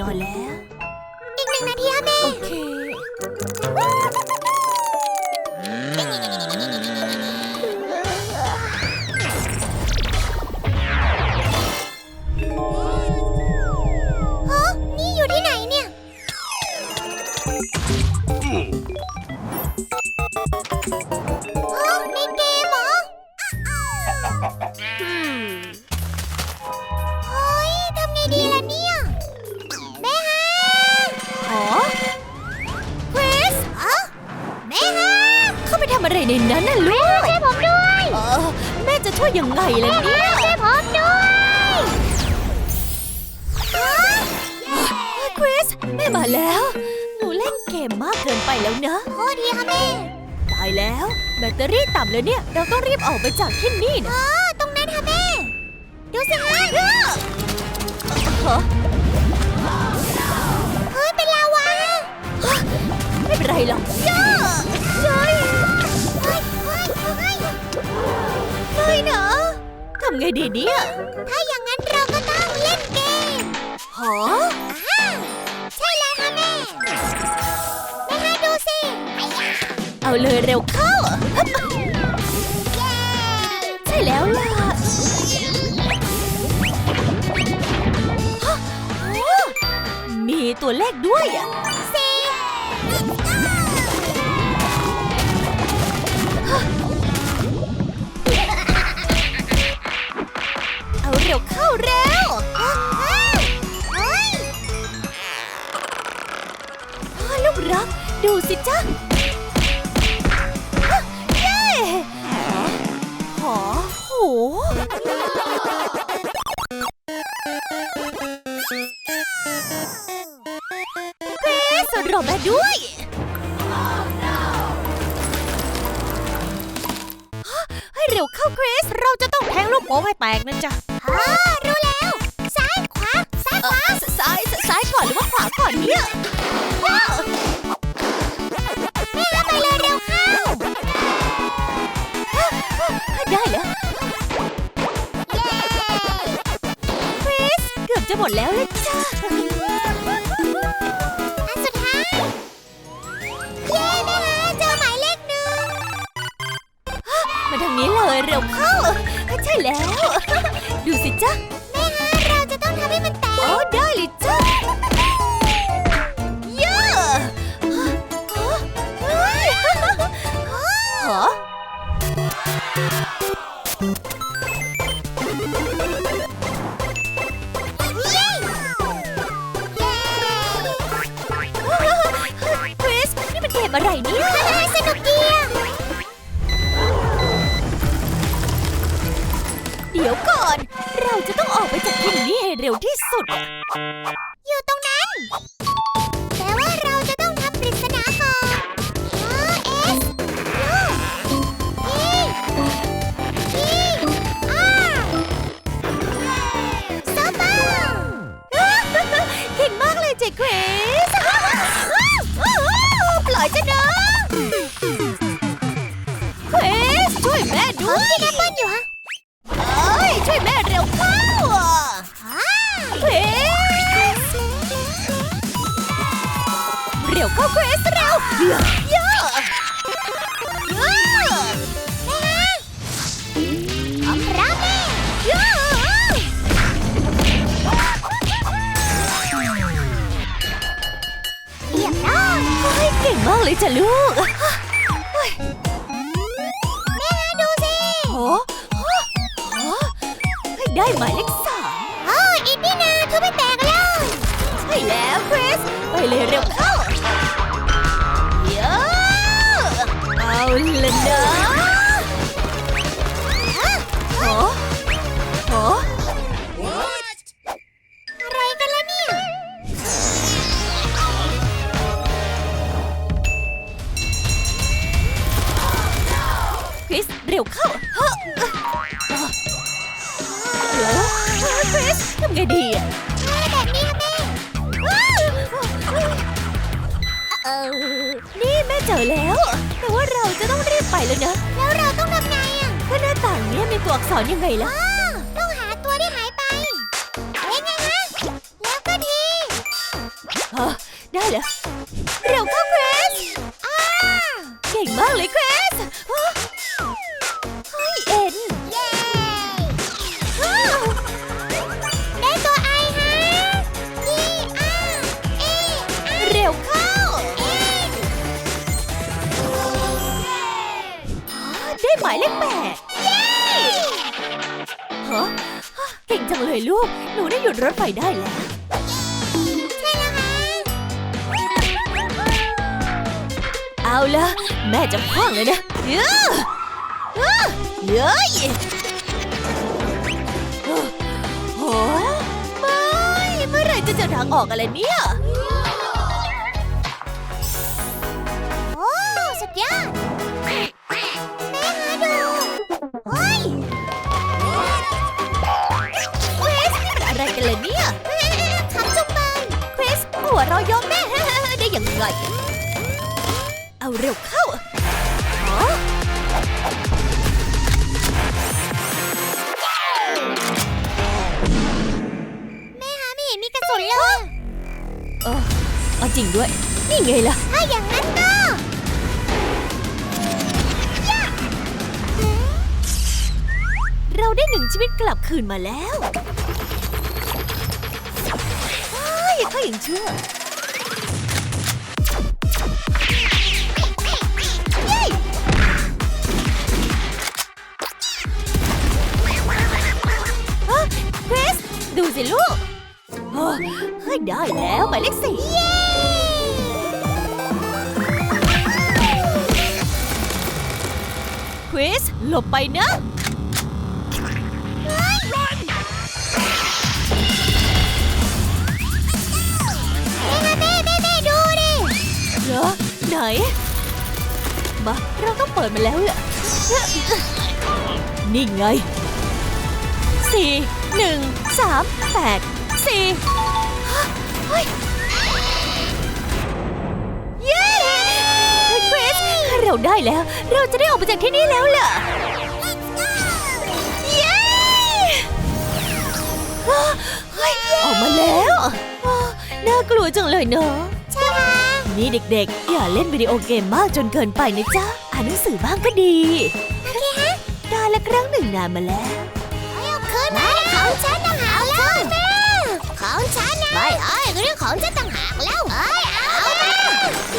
นอนแล้ว อีกหนึ่งนาทีค่ะแม่โอเค ฮะนี่อยู่ที่ไหนเนี่ย ยยังไงล่ะเนี่ยช่วยผมด้วยฮะคริสแม่มาแล้ว หนูเล่นเกมมากเกินไปแล้วนะโทษทีค่ะแม่ตายแล้ว แบตเตอรี่ต่ำแล้วเนี่ย เราต้องรีบออกไปจากที่นี่นะอ๋อตรงนั้นค่ะแม่ ดูสิฮะฮะเฮ้ยเป็นลาวาไม่เป็นไรหรอก ไม่นะทำไงดีเนี่ย ถ้าอย่างนั้นเราก็ต้องเล่นเกมหออ่าใช่เลยค่ะแม่ แม่ฮะดูสิเอาเลยเร็วเข้า ใช่แล้วล่ะมีตัวเลขด้วยอะ จ๊ะฮะเย้หอโหเกรซรอแม่ด้วยให้เร็วเข้าเกรซเราจะต้องแทงลูกโป่งให้แตกนะจ๊ะ ดแล้วเลยจ้าอันสุดท้าย เย้แม่ฮะเจอหมายเลขหนึ่งมาทางนี้เลยเร็วเข้า ใช่แล้ว ดูสิจ้าแม่ฮะเราจะต้องทำให้มันแตโอ้กได้เลยจ้าเยอะฮะเเกมอะไรเนี่ยสนุกดีอะเดี๋ยวก่อน เราจะต้องออกไปจากที่นี่ให้เร็วที่สุด ยอเยอะแม่ฮะผมรับแม่เยอะเรียบร้อยเฮ้ยเก่งมากเลยจ้ะลูกแม่ฮะดูสิโอ้โหให้ได้หมายเลขสามอ้อีกนี่นาทุบไม่แตกเลยใช่แล้วคริส ไปเลยเร็วเข้า ละนะโอ้โหอะไรกันล่ะเนี่ย คริส เร็วเข้าเฮ้อเดี๋ยวคริสทำไงดีอะแบบนี้ค่ะแม่นี่แม่เจอแล้ว แต่ว่าเรา จะต้องรีบไปแล้วนะ แล้วเราต้องทำไงอะก็หน้าต่างเนี้ยมีตัวอักษรยังไงล่ะ ต้องหาตัวที่หายไปเอ้ไงฮะแล้วก็ดี ฮะได้เลยายเลขแปดเฮะเก่งจังเลยลูก หนูได้หยุดรถไฟได้แล้วใช่แล้วฮะเอาละแม่จะคว้างเลยนะเย้อเอ้อเย้ยโอ้ไม่เมื่อไรจะเจอทางออกอะไรเนี่ย ยังไง เอาเร็วเข้าฮะแม่หาไม่เห็นมีกระสุนเลยเออเอาจริงด้วย นี่ไงล่ะ ถ้าอย่างนั้นก็ย่าเราได้หนึ่งชีวิตกลับคืนมาแล้วเฮ้ยถ้าอย่างเชื่อ สิลูกเฮ้ยได้แล้วหมายเลขสี่คริสหลบไปนะแม่แม่แม่ดูดิเหรอไหน มา เราต้องเปิดมาแล้วแหละนี่ไง สี่หนึ่งสามแปดสี่ฮะเฮ้ยเย้เฮ้ยคริสเราได้แล้ว เราจะได้ออกมาจากที่นี่แล้วล่ะเย้ฮะเฮ้ยออกมาแล้วอ้าวน่ากลัวจังเลยเนาะใช่ค่ะนี่เด็กๆ อย่าเล่นวิดีโอเกมมากจนเกินไปนะจ๊ะ อ่านหนังสือบ้างก็ดี โอเคฮะการละครั้งหนึ่งนานมาแล้วเอาคืนมา ของฉันต่างหากแล้วแม่ของฉันนะไม่เอ้ยเรื่องของฉันต่างหากแล้วเอ้ยเอามา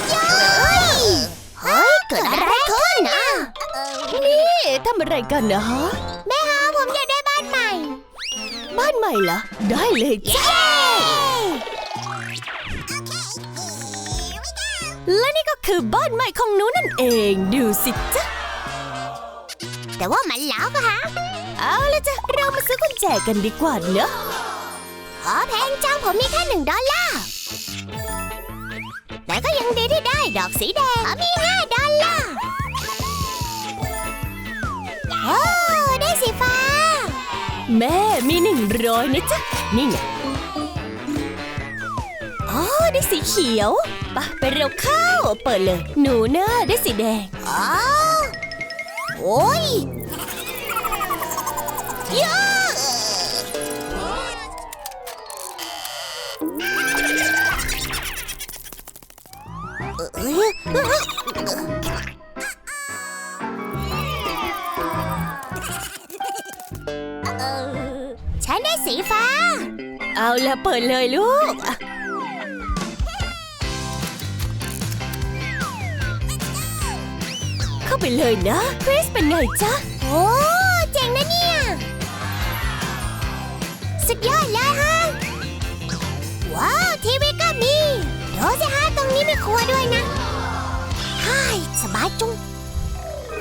เย้ยเฮ้ยเกิดอะไรขึ้นนะนี่ทำอะไรกันนะฮะแม่ฮะผมอยากได้บ้านใหม่ บ้านใหม่เหรอได้เลยจ้ะเย้และนี่ก็คือบ้านใหม่ของหนูนั่นเอง ดูสิจ๊ะแต่ว่ามันแล้วอะฮะ เอาละจ้ะ เรามาซื้อกุญแจกันดีกว่าเนอะขอแพงจังผมมีแค่หนึ่งดอลลาร์ แต่ก็ยังดีที่ได้ดอกสีแดงผมมีห้าดอลลาร์ โอ้ได้สีฟ้า แม่มีหนึ่งร้อยนะจ๊ะ นี่ไงอ๋อได้สีเขียวไปะไปเร็วเข้า เปิดเลย หนูเนะได้สีแดง อ๋อ โอ้ย เยอะเอ้ยฉันได้สีฟ้า เอาละเปิดเลยลูก เข้าไปเลยนะคริสเป็นไงจ๊ะ โอ้ สุดยอดเลยฮะ ว้าว ทีวีก็มีดูสิฮะตรงนี้มีครัวด้วยนะฮ่ายสบายจุง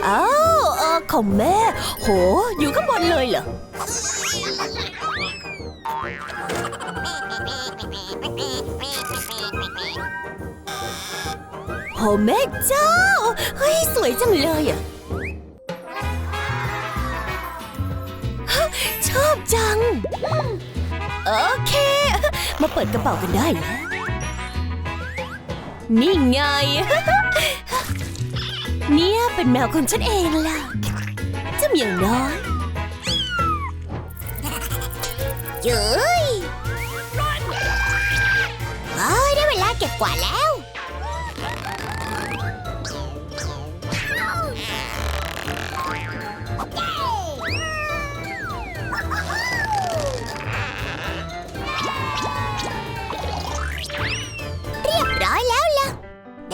อ้าวเออของแม่ โห อยู่ข้างบนเลยเหรอ โหแม่เจ้า เฮ้ย สวยจังเลยอะ ชอบจัง โอเค มาเปิดกระเป๋ากันได้แล้วนี่ไง เนี่ยเป็นแมวของฉันเองล่ะจ้าเหมียวน้อยเย้ยเอ้ยได้เวลาเก็บกวาดแล้ว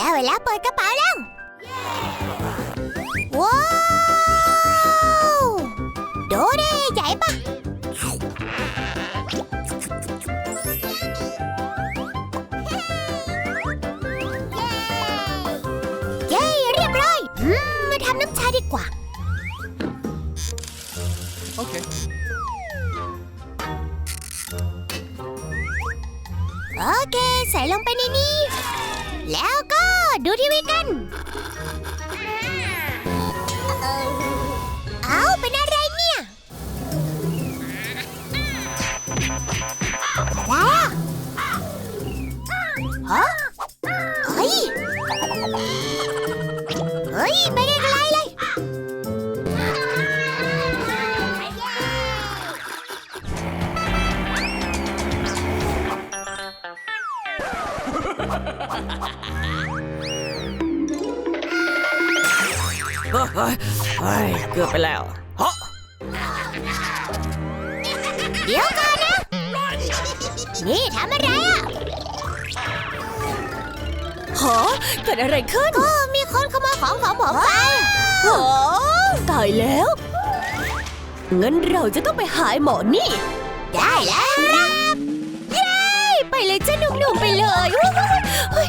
ได้เวลาเปิดกระเป๋าแล้ว ว้าวดูดิใหญ่ปะเย้เรียบร้อยอืมมาทำน้ำชาดีกว่า Okay. โอเค ใส่ลงไปในนี้ แล้วก็ดูทีวีกัน เฮ้ยเฮ้ยเฮ้ยเกือบไปแล้วฮะเดี๋ยวก่อนนะ นี่ทำอะไรอะหอเกิดอะไรขึ้นก็มีคนขโมยของของผมไปหอตายแล้ว งั้นเราจะต้องไปหาไอ้หมอนี่ ได้แล้วครับเย้ ไปเลยจ้าหนุ่มๆไปเลยวู้ฮู้เฮ้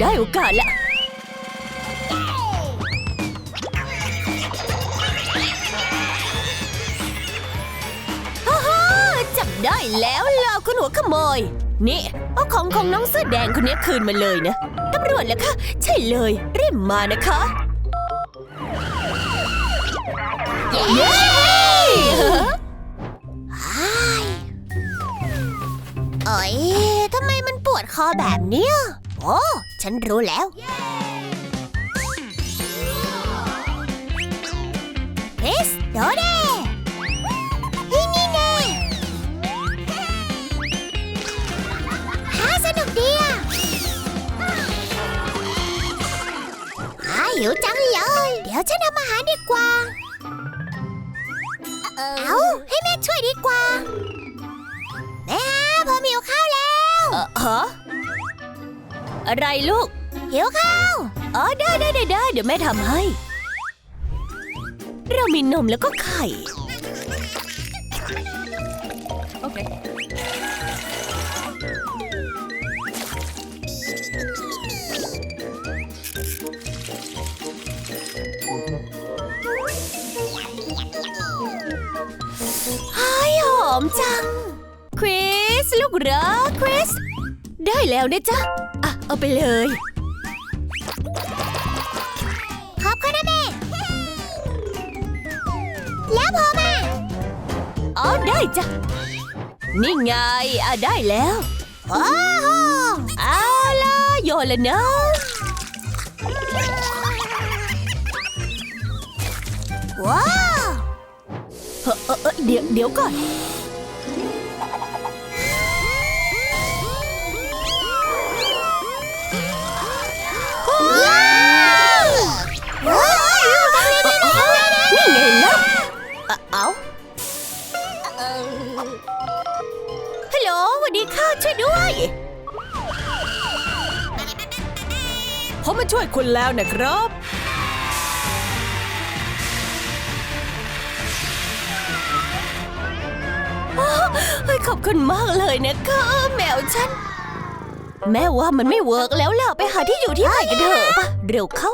ได้โอกาสละจับได้แล้วล่ะคุณหัวขโมย นี่เอาของของน้องเสื้อแดงคนนี้คืนมาเลยนะตำรวจเหรอคะ ใช่เลยรีบมานะคะเย้เอ้ยทำไมมันปวดคอแบบเนี้ย โอ้ ฉันรู้แล้ว คริส โดเด้เฮ้ยนี่แน่ฮ่าสนุกดีอะฮ่าหิวจังเลย เดี๋ยวฉันทำอาหารดีกว่า เอาให้แม่ช่วยดีกว่า แม่ฮะผมหิวข้าวแล้วเออฮะ อะไรลูกหิวข้าวอ๋อได้ได้ได้ได้เดี๋ยวแม่ทำให้ เรามีนมแล้วก็ไข่ Okay. หายหอมจัง คริส ลูกรักคริส ได้แล้วนะจ๊ะอะ เอาไปเลยขอบคุณนะแม่แล้วผมอะอ๋อได้จ้ะ นี่ไงอะได้แล้วโอ้โหเอาล่ะโยนแล้วนะว้าวเฮ้อเออเออเดี๋ยวเดี๋ยวก่อน นี่ไงล่ะเอาฮัลโหลสวัสดีค่ะช่วยด้วย ผมมาช่วยคุณแล้วนะครับ ขอบคุณมากเลยนะคะแมวฉัน แม่ว่ามันไม่เวิร์กแล้วล่ะ ไปหาที่อยู่ที่ใหม่กันเถอะปะเร็วเข้า